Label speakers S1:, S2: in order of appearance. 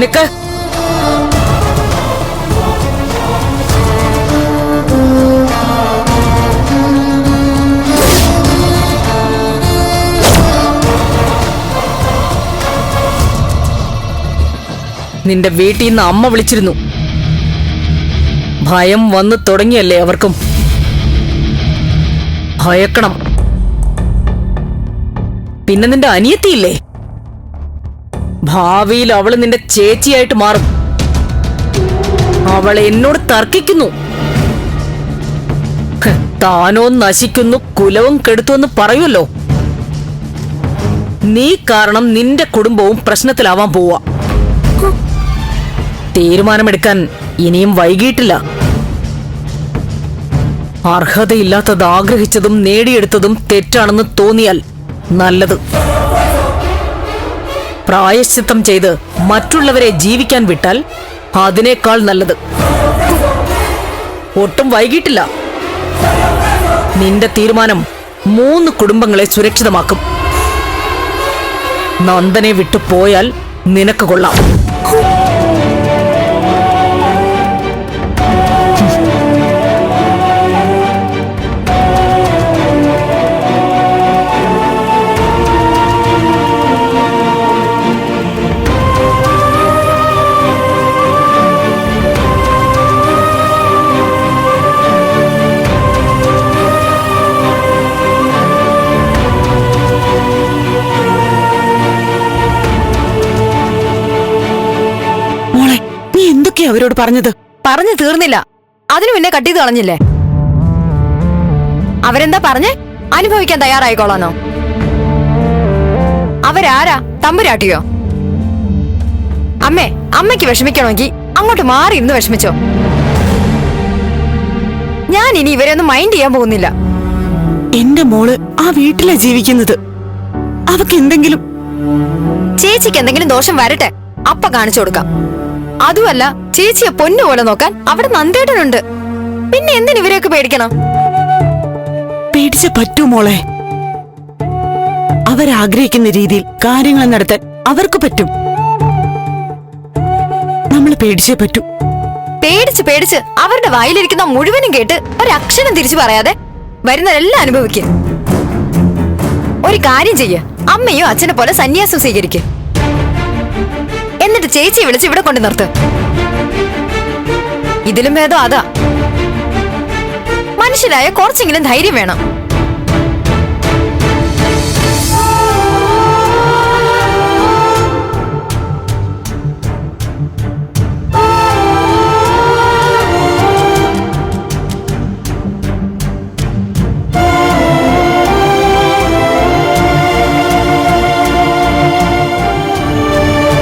S1: നിക്ക്. നിന്റെ വീട്ടിൽ നിന്ന് അമ്മ വിളിച്ചിരുന്നു. ഭയം വന്നു തുടങ്ങിയല്ലേ അവർക്കും. ഭയക്കണം. പിന്നെ നിന്റെ അനിയത്തിയില്ലേ? ഭാവിയിൽ അവൾ നിന്റെ ചേച്ചിയായിട്ട് മാറും. അവൾ എന്നോട് തർക്കിക്കുന്നു. താനോ നശിക്കുന്നു കുലവും കെടുത്തുവെന്ന് പറയുമല്ലോ. നീ കാരണം നിന്റെ കുടുംബവും പ്രശ്നത്തിലാവാൻ പോവാ. തീരുമാനമെടുക്കാൻ ഇനിയും വൈകിട്ടില്ല. അർഹതയില്ലാത്തത് ആഗ്രഹിച്ചതും നേടിയെടുത്തതും തെറ്റാണെന്ന് തോന്നിയാൽ നല്ലത്. പ്രായശ്ചിത്തം ചെയ്ത് മറ്റുള്ളവരെ ജീവിക്കാൻ വിട്ടാൽ അതിനേക്കാൾ നല്ലത്. ഒട്ടും വൈകിട്ടില്ല. നിന്റെ തീരുമാനം മൂന്ന് കുടുംബങ്ങളെ സുരക്ഷിതമാക്കും. നന്ദനെ വിട്ടു പോയാൽ നിനക്ക് കൊള്ളാം.
S2: എന്തൊക്കെയാ അവരോട് പറഞ്ഞത്?
S3: പറഞ്ഞു തീർന്നില്ല. അതിനു പിന്നെ കട്ട് ചെയ്ത് കളഞ്ഞില്ലേ? അവരെന്താ പറഞ്ഞേ? അനുഭവിക്കാൻ തയ്യാറായിക്കോളാന്നോ? അവരാരാ? തമ്പുരാട്ടിയോ? അമ്മേ അമ്മയ്ക്ക് വിഷമിക്കണമെങ്കിൽ അങ്ങോട്ട് മാറി ഇന്ന് വിഷമിച്ചോ. ഞാൻ ഇനി ഇവരെ ഒന്നും മൈൻഡ് ചെയ്യാൻ പോകുന്നില്ല.
S2: എന്റെ മോൾ ആ വീട്ടിലെ ജീവിക്കുന്നത്. അവക്ക് എന്തെങ്കിലും
S3: ചേച്ചിക്ക് എന്തെങ്കിലും ദോഷം വരട്ടെ. അപ്പ കാണിച്ചു കൊടുക്കാം. അതുമല്ല ചേച്ചിയെ പൊന്നു പോലെ നോക്കാൻ അവിടെ നന്ദേട്ടനുണ്ട്. പിന്നെ എന്തിനു ഇവരെയൊക്കെ പേടിക്കണം?
S2: പേടിച്ച പറ്റൂ മോളെ. അവരാഗ്രഹിക്കുന്ന രീതിയിൽ കാര്യങ്ങൾ നടത്താൻ അവർക്ക് പറ്റും. നമ്മൾ പേടിച്ചേ പറ്റൂ.
S3: പേടിച്ച് പേടിച്ച് അവരുടെ വായിലിരിക്കുന്ന മുഴുവനും കേട്ട് ഒരക്ഷരം തിരിച്ചു പറയാതെ വരുന്നവരെല്ലാം അനുഭവിക്കുക ഒരു കാര്യം ചെയ്യ. അമ്മയോ അച്ഛനെ പോലെ സന്യാസം സ്വീകരിക്കുക ചേച്ചിയെ വിളിച്ച് ഇവിടെ കൊണ്ട് നിർത്ത്. ഇതിലും ഭേദം അതാ. മനുഷ്യരായ കുറച്ചെങ്കിലും ധൈര്യം വേണം.